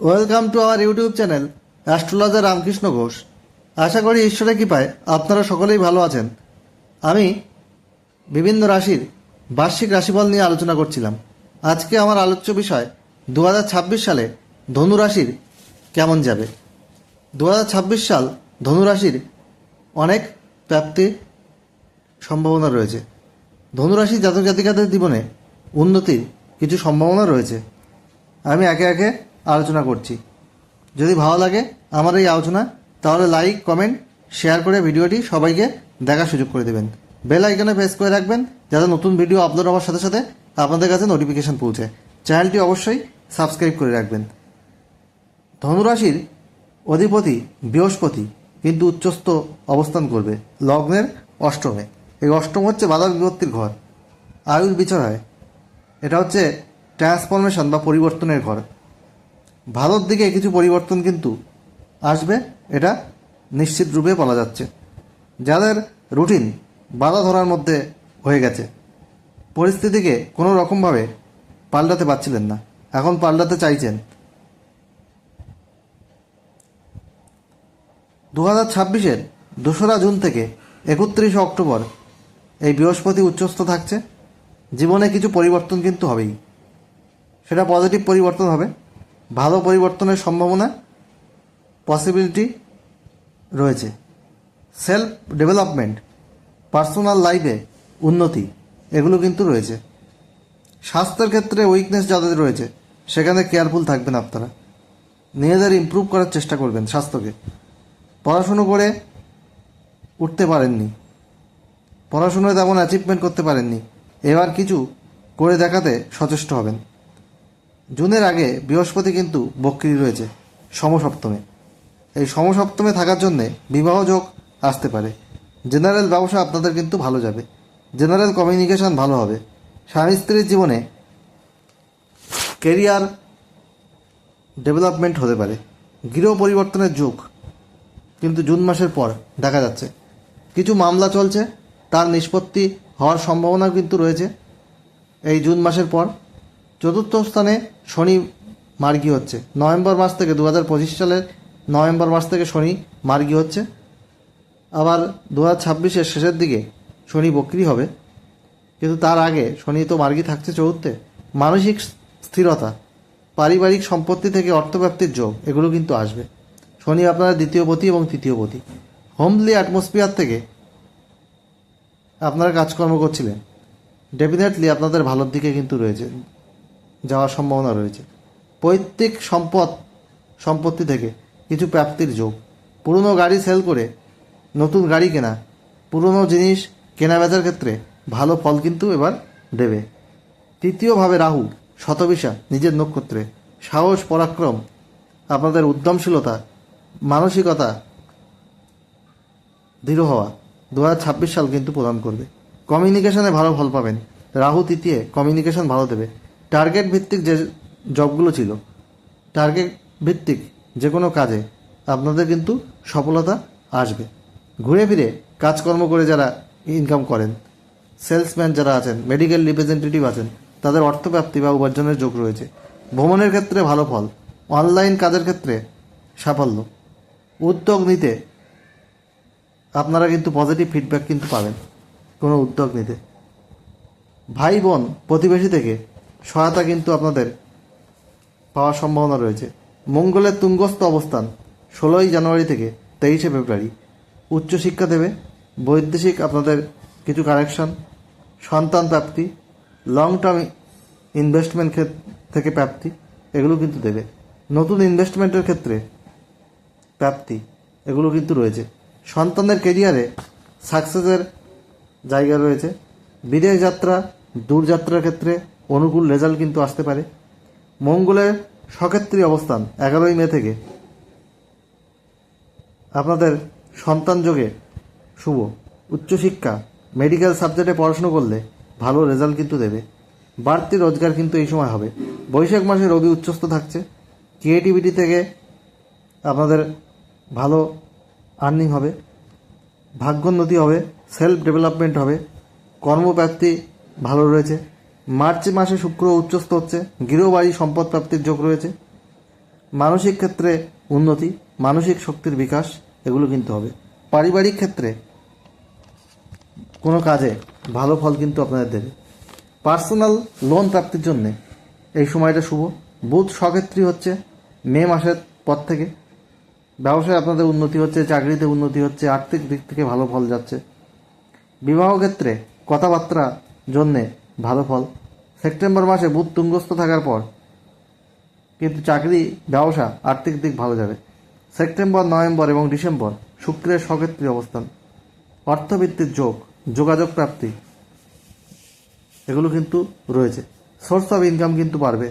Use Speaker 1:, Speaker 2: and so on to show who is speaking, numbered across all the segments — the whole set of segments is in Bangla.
Speaker 1: Welcome to our YouTube channel astrologer Ramakrishna Ghosh আশা করি ঈশ্বরের কৃপায় আপনারা সকলেই ভালো আছেন। আমি বিভিন্ন রাশির বার্ষিক রাশিফল নিয়ে আলোচনা করছিলাম। আজকে আমার আলোচ্য বিষয় দু হাজার ছাব্বিশ সালে ধনু রাশির কেমন যাবে? দু হাজার ছাব্বিশ সাল ধনু রাশির অনেক প্রাপ্তির সম্ভাবনা রয়েছে। ধনুরাশি জাতক জাতিকাদের জীবনে উন্নতির কিছু সম্ভাবনা রয়েছে। আমি একে একে আলোচনা করছি। যদি ভালো লাগে আমার এই আলোচনা, তাহলে লাইক কমেন্ট শেয়ার করে ভিডিওটি সবাইকে দেখার সুযোগ করে দেবেন। বেল আইকনে প্রেস করে রাখবেন, যাতে নতুন ভিডিও আপলোড হওয়ার সাথে সাথে আপনাদের কাছে নোটিফিকেশন পৌঁছে। চ্যানেলটি অবশ্যই সাবস্ক্রাইব করে রাখবেন। ধনুরাশির অধিপতি বৃহস্পতি কিন্তু উচ্চস্থ অবস্থান করবে লগ্নের অষ্টমে। এই অষ্টম হচ্ছে বাধা বিপত্তির ঘর। আয়ুর বিচার হয়। এটা হচ্ছে ট্রান্সফরমেশন বা পরিবর্তনের ঘর। ভালোর দিকে কিছু পরিবর্তন কিন্তু আসবে, এটা নিশ্চিত রূপে বলা যাচ্ছে। যাদের রুটিন বাধা ধরার মধ্যে হয়ে গেছে, পরিস্থিতিকে কোনো রকমভাবে পাল্টাতে পারছিলেন না, এখন পাল্টাতে চাইছেন। দু হাজার ছাব্বিশের দোসরা জুন থেকে একত্রিশে অক্টোবর এই বৃহস্পতি উচ্চস্থ থাকছে। জীবনে কিছু পরিবর্তন কিন্তু হবেই। সেটা পজিটিভ পরিবর্তন হবে। ভালো পরিবর্তনের সম্ভাবনা পসিবিলিটি রয়েছে। সেলফ ডেভেলপমেন্ট পার্সোনাল লাইফে উন্নতি, এগুলো কিন্তু রয়েছে। স্বাস্থ্যের ক্ষেত্রে উইকনেস যাদের রয়েছে, সেখানে কেয়ারফুল থাকবেন আপনারা। নিজেদের ইম্প্রুভ করার চেষ্টা করবেন স্বাস্থ্যকে। পড়াশুনো করে উঠতে পারেননি। পড়াশুনোয় তেমন অ্যাচিভমেন্ট করতে পারেননি। এবার কিছু করে দেখাতে সচেষ্ট হবেন। জুনের আগে বৃহস্পতি কিন্তু বক্রি রয়েছে, সমসপ্তমে। এই সমসপ্তমে থাকার জন্যে বিবাহ যোগ আসতে পারে। জেনারেল ব্যবসা আপনাদের কিন্তু ভালো যাবে। জেনারেল কমিউনিকেশন ভালো হবে। স্বামী স্ত্রীর জীবনে কেরিয়ার ডেভেলপমেন্ট হতে পারে। গৃহ পরিবর্তনের যুগ কিন্তু জুন মাসের পর দেখা যাচ্ছে। কিছু মামলা চলছে, তার নিষ্পত্তি হওয়ার সম্ভাবনা কিন্তু রয়েছে। এই জুন মাসের পর চতুর্থ স্থানে শনি মার্গী হচ্ছে। নভেম্বর মাস থেকে দু হাজার পঁচিশ সালের নভেম্বর মাস থেকে শনি মার্গী হচ্ছে। আবার দু হাজার ছাব্বিশের শেষের দিকে শনি বক্রি হবে। কিন্তু তার আগে শনি তো মার্গী থাকছে চতুর্থে। মানসিক স্থিরতা, পারিবারিক সম্পত্তি থেকে অর্থপ্রাপ্তির যোগ, এগুলো কিন্তু আসবে। শনি আপনার দ্বিতীয় পতি এবং তৃতীয় পতি। হোমলি অ্যাটমসফিয়ার থেকে আপনারা কাজকর্ম করছিলেন। ডেফিনেটলি আপনাদের ভালোর দিকে কিন্তু রয়েছে। যাওয়ার সম্ভাবনা রয়েছে। পৈতৃক সম্পদ, সম্পত্তি থেকে কিছু প্রাপ্তির যোগ। পুরনো গাড়ি সেল করে নতুন গাড়ি কেনা, পুরনো জিনিস কেনা বেচার ক্ষেত্রে ভালো ফল কিন্তু এবার দেবে। তৃতীয়ভাবে রাহু, শতবিশা, নিজের নক্ষত্রে। সাহস, পরাক্রম, আপনাদের উদ্যমশীলতা, মানসিকতা দৃঢ় হওয়া দু হাজার ছাব্বিশ সাল কিন্তু প্রদান করবে। কমিউনিকেশনে ভালো ফল পাবেন। রাহু, তৃতীয়, কমিউনিকেশন ভালো দেবে। টার্গেট ভিত্তিক যে জবগুলো ছিল টার্গেট ভিত্তিক যে কোনো কাজে আপনাদের কিন্তু সফলতা আসবে। ঘুরে ফিরে কাজকর্ম করে যারা ইনকাম করেন সেলসম্যান যারা আছেন মেডিকেল রিপ্রেজেন্টেটিভ আছেন, তাদের অর্থপ্রাপ্তি বা উপার্জনের যোগ রয়েছে। ভ্রমণের ক্ষেত্রে ভালো ফল অনলাইন কাজের ক্ষেত্রে সাফল্য। উদ্যোগ নিতে আপনারা কিন্তু পজিটিভ ফিডব্যাক কিন্তু পাবেন, কোনো উদ্যোগ নিতে। ভাই বোন প্রতিবেশী থেকে সহায়তা কিন্তু আপনাদের পাওয়ার সম্ভাবনা রয়েছে। মঙ্গলের তুঙ্গস্থ অবস্থান ষোলোই জানুয়ারি থেকে তেইশে ফেব্রুয়ারি। উচ্চশিক্ষা দেবে, বৈদেশিক আপনাদের কিছু কারেকশন, সন্তান প্রাপ্তি লং টার্ম ইনভেস্টমেন্ট থেকে প্রাপ্তি, এগুলো কিন্তু দেবে। নতুন ইনভেস্টমেন্টের ক্ষেত্রে প্রাপ্তি, এগুলো কিন্তু রয়েছে। সন্তানদের কেরিয়ারে সাকসেসের জায়গা রয়েছে। বিদেশ যাত্রা দূরযাত্রার ক্ষেত্রে অনুকূল রেজাল্ট কিন্তু আসতে পারে। মঙ্গলের সক্ষেত্রী অবস্থান এগারোই মে থেকে। আপনাদের সন্তান যোগে শুভ। উচ্চশিক্ষা মেডিকেল সাবজেক্টে পড়াশুনো করলে ভালো রেজাল্ট কিন্তু দেবে। বাড়তি রোজগার কিন্তু এই সময় হবে। বৈশাখ মাসে রবি উচ্চস্থ থাকছে। ক্রিয়েটিভিটি থেকে আপনাদের ভালো আর্নিং হবে। ভাগ্যোন্নতি হবে। সেলফ ডেভেলপমেন্ট হবে। কর্মপ্রাপ্তি ভালো রয়েছে। মার্চ মাসে শুক্র উচ্চস্থ হচ্ছে গৃহবাড়ি সম্পদ প্রাপ্তির যোগ রয়েছে। মানসিক ক্ষেত্রে উন্নতি, মানসিক শক্তির বিকাশ, এগুলো কিন্তু হবে। পারিবারিক ক্ষেত্রে কোনো কাজে ভালো ফল কিন্তু আপনাদের দেবে। পার্সোনাল লোন প্রাপ্তির জন্যে এই সময়টা শুভ। বুধ সক্ষেত্রী হচ্ছে, মে মাসের পর থেকে। ব্যবসায় আপনাদের উন্নতি হচ্ছে, চাকরিতে উন্নতি হচ্ছে, আর্থিক দিক থেকে ভালো ফল যাচ্ছে। বিবাহ ক্ষেত্রে কথাবার্তা জন্যে ভালো ফল। সেপ্টেম্বর মাসে বুধ তুঙ্গস্থ থাকার পর। কিন্তু চাকরি, ব্যবসা, আর্থিক দিক ভালো যাবে। সেপ্টেম্বর, নভেম্বর এবং ডিসেম্বর শুক্রের সক্ষেত্রী অবস্থান। অর্থবৃত্তির যোগ, যোগাযোগ প্রাপ্তি, এগুলো কিন্তু রয়েছে। সোর্স অফ ইনকাম কিন্তু বাড়বে।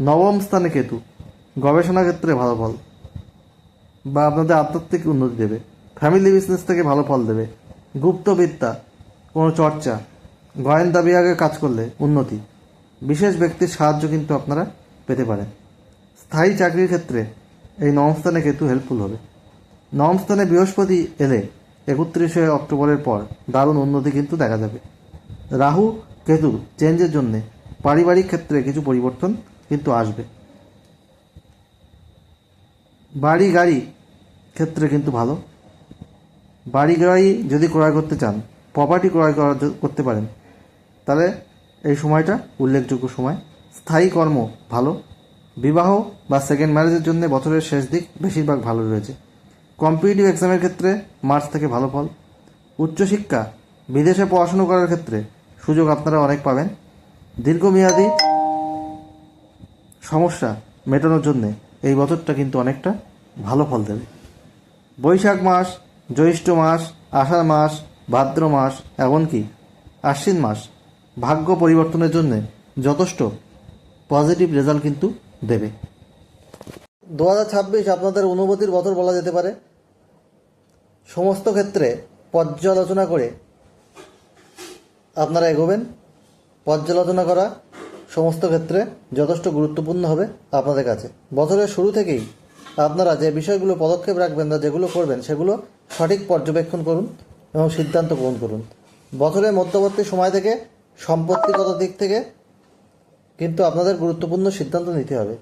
Speaker 1: নবম স্থানে কেতু, গবেষণা ক্ষেত্রে ভালো ফল বা আপনাদের আধ্যাত্মিক উন্নতি দেবে। ফ্যামিলি বিজনেস থেকে ভালো ফল দেবে। গুপ্তবিদ্যা, কোনো চর্চা গোয়েন্দা বিভাগে কাজ করলে উন্নতি। বিশেষ ব্যক্তির সাহায্য কিন্তু আপনারা পেতে পারেন। স্থায়ী চাকরির ক্ষেত্রে এই নবম স্থানে কেতু হেল্পফুল হবে। নবম স্থানে বৃহস্পতি এলে একত্রিশে অক্টোবরের পর দারুণ উন্নতি কিন্তু দেখা যাবে। রাহু, কেতু চেঞ্জের জন্যে পারিবারিক ক্ষেত্রে কিছু পরিবর্তন কিন্তু আসবে। বাড়ি গাড়ি ক্ষেত্রে কিন্তু ভালো। বাড়ি গাড়ি যদি ক্রয় করতে চান প্রপার্টি ক্রয় করা করতে পারেন। তাহলে এই সময়টা উল্লেখযোগ্য সময়। স্থায়ী কর্ম ভালো, বিবাহ বা সেকেন্ড ম্যারেজের জন্য বছরের শেষ দিক বেশিরভাগ ভালো রয়েছে। কম্পিটিটিভ এক্সামের ক্ষেত্রে মার্চ থেকে ভালো ফল। উচ্চশিক্ষা, বিদেশে পড়াশুনো করার ক্ষেত্রে সুযোগ আপনারা অনেক পাবেন। দীর্ঘমেয়াদী সমস্যা মেটানোর জন্য এই বছরটা কিন্তু অনেকটা ভালো ফল দেবে। বৈশাখ মাস, জ্যৈষ্ঠ মাস, আষাঢ় মাস, ভাদ্র মাস, এমনকি আশ্বিন মাস ভাগ্য পরিবর্তনের জন্য যথেষ্ট পজিটিভ রেজাল্ট কিন্তু দেবে। দু হাজার ছাব্বিশ আপনাদের অনুভূতির বছর বলা যেতে পারে। সমস্ত ক্ষেত্রে পর্যালোচনা করে আপনারা এগোবেন। পর্যালোচনা করা সমস্ত ক্ষেত্রে যথেষ্ট গুরুত্বপূর্ণ হবে আপনাদের কাছে। বছরের শুরু থেকেই আপনারা যে বিষয়গুলো পদক্ষেপ রাখবেন বা যেগুলো করবেন, সেগুলো সঠিক পর্যবেক্ষণ করুন এবং সিদ্ধান্ত গ্রহণ করুন। বছরের মধ্যবর্তী সময় থেকে সম্পত্তিগত দিক থেকে কিন্তু আপনাদের গুরুত্বপূর্ণ সিদ্ধান্ত নিতে হবে।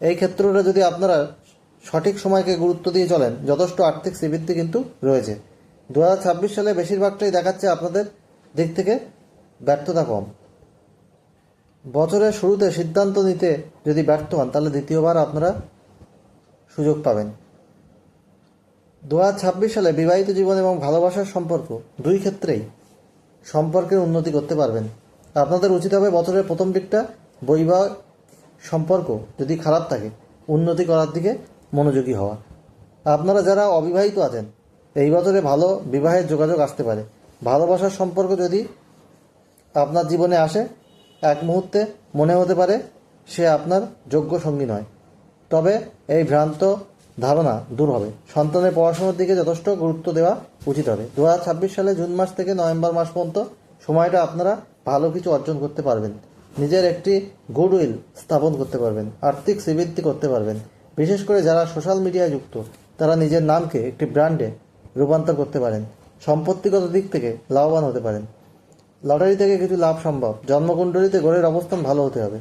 Speaker 1: এই ক্ষেত্রটা যদি আপনারা সঠিক সময়কে গুরুত্ব দিয়ে চলেন, যথেষ্ট আর্থিক শ্রীবৃদ্ধি কিন্তু রয়েছে। দু হাজার ছাব্বিশ সালে বেশিরভাগটাই দেখাচ্ছে আপনাদের দিক থেকে ব্যর্থতা কম। বছরের শুরুতে সিদ্ধান্ত নিতে যদি ব্যর্থ হন, তাহলে দ্বিতীয়বার আপনারা সুযোগ পাবেন। দু হাজার ছাব্বিশ সালে বিবাহিত জীবন এবং ভালোবাসার সম্পর্ক দুই ক্ষেত্রেই সম্পর্কের উন্নতি করতে পারবেন। আপনাদের উচিত হবে বছরের প্রথম দিকটা বৈবাহিক সম্পর্ক যদি খারাপ থাকে, উন্নতি করার দিকে মনোযোগী হওয়া। আপনারা যারা অবিবাহিত আছেন, এই বছরে ভালো বিবাহের যোগাযোগ আসতে পারে। ভালোবাসার সম্পর্ক যদি আপনার জীবনে আসে, এক মুহূর্তে মনে হতে পারে সে আপনার যোগ্য সঙ্গী নয়। তবে এই ভ্রান্ত ধারণা দূর হবে। সন্তানের পড়াশোনার দিকে যথেষ্ট গুরুত্ব দেওয়া উচিত হবে। দু হাজার ছাব্বিশ সালে জুন মাস থেকে নভেম্বর মাস পর্যন্ত সময়টা আপনারা ভালো কিছু অর্জন করতে পারবেন। নিজের একটি গুডউইল স্থাপন করতে পারবেন, আর্থিক শ্রীবৃদ্ধি করতে পারবেন। বিশেষ করে যারা সোশ্যাল মিডিয়ায় যুক্ত, তারা নিজের নামকে একটি ব্র্যান্ডে রূপান্তর করতে পারেন। সম্পত্তিগত দিক থেকে লাভবান হতে পারেন। লটারি থেকে কিছু লাভ সম্ভব। জন্মকুণ্ডলিতে গড়ের অবস্থান ভালো হতে হবে।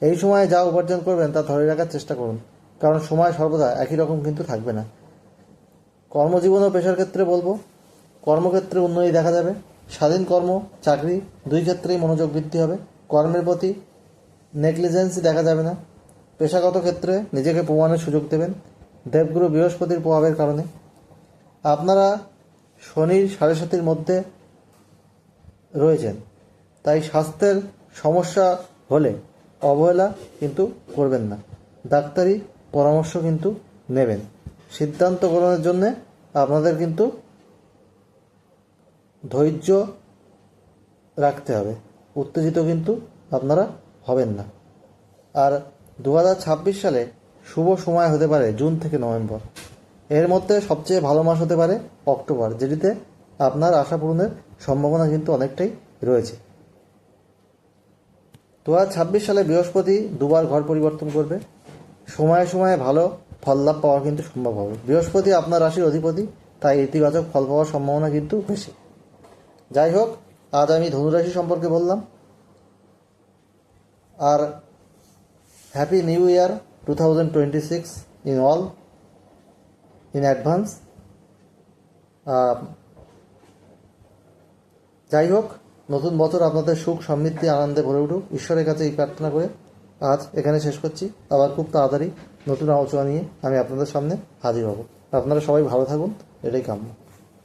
Speaker 1: এই সময়ে যা উপার্জন করবেন তা ধরে রাখার চেষ্টা করুন। কারণ সময় সর্বদা একই রকম কিন্তু থাকবে না। কর্মজীবন ও পেশার ক্ষেত্রে বলব, কর্মক্ষেত্রে উন্নতি দেখা যাবে। স্বাধীন কর্ম, চাকরি, দুই ক্ষেত্রেই মনোযোগ বৃদ্ধি হবে। কর্মের প্রতি নেগলিজেন্সি দেখা যাবে না। পেশাগত ক্ষেত্রে নিজেকে প্রমাণের সুযোগ দেবেন। দেবগুরু বৃহস্পতির প্রভাবের কারণে। আপনারা শনির সাড়ে সাতির মধ্যে রয়েছেন। তাই স্বাস্থ্যের সমস্যা হলে অবহেলা কিন্তু করবেন না। ডাক্তারি পরামর্শ কিন্তু নেবেন। সিদ্ধান্ত গ্রহণের জন্যে আপনাদের কিন্তু ধৈর্য রাখতে হবে। উত্তেজিত কিন্তু আপনারা হবেন না। আর দু হাজার ছাব্বিশ সালে শুভ সময় হতে পারে জুন থেকে নভেম্বর। এর মধ্যে সবচেয়ে ভালো মাস হতে পারে অক্টোবর, যেটিতে আপনার আশা পূরণের সম্ভাবনা কিন্তু অনেকটাই রয়েছে। দু হাজার ছাব্বিশ সালে বৃহস্পতি দুবার ঘর পরিবর্তন করবে। সময়ে সময়ে ভালো ফল লাভ পাওয়া কিন্তু সম্ভব হবে। বৃহস্পতি আপনার রাশির অধিপতি, তাই ইতিবাচক ফল পাওয়ার সম্ভাবনা কিন্তু বেশি। যাই হোক, আজ আমি ধনুরাশি সম্পর্কে বললাম। আর happy new year two thousand twenty six in all, in advance. যাই হোক, নতুন বছর আপনাদের সুখ, সমৃদ্ধি, আনন্দে ভরে উঠুক। ঈশ্বরের কাছে এই প্রার্থনা করে আজ এখানে শেষ করছি। আবার খুব তাড়াতাড়ি নতুন আলোচনা নিয়ে আমি আপনাদের সামনে হাজির হব। আপনারা সবাই ভালো থাকুন, এটাই কাম্য।